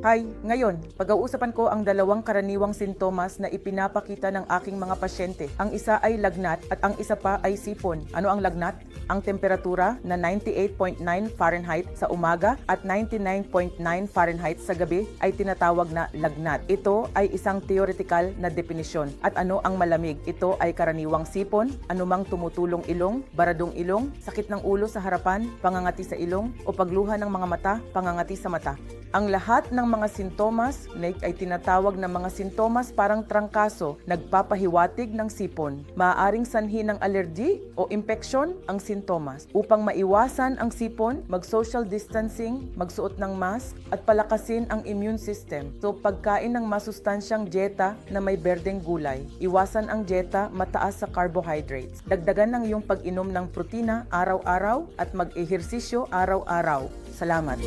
Hi, ngayon, pag-uusapan ko ang dalawang karaniwang sintomas na ipinapakita ng aking mga pasyente. Ang isa ay lagnat at ang isa pa ay sipon. Ano ang lagnat? Ang temperatura na 98.9 Fahrenheit sa umaga at 99.9 Fahrenheit sa gabi ay tinatawag na lagnat. Ito ay isang theoretical na definisyon. At ano ang malamig? Ito ay karaniwang sipon, anumang tumutulong ilong, baradong ilong, sakit ng ulo sa harapan, pangangati sa ilong, o pagluha ng mga mata, pangangati sa mata. Ang lahat ng mga sintomas ay tinatawag na mga sintomas parang trangkaso, nagpapahiwatig ng sipon. Maaaring sanhi ng allergy o impeksyon ang sintomas. Upang maiwasan ang sipon, mag-social distancing, magsuot ng mask, at palakasin ang immune system. So pagkain ng masustansyang dieta na may berdeng gulay. Iwasan ang dieta mataas sa carbohydrates. Dagdagan ng iyong pag-inom ng protina araw-araw at mag-ehersisyo araw-araw. Salamat.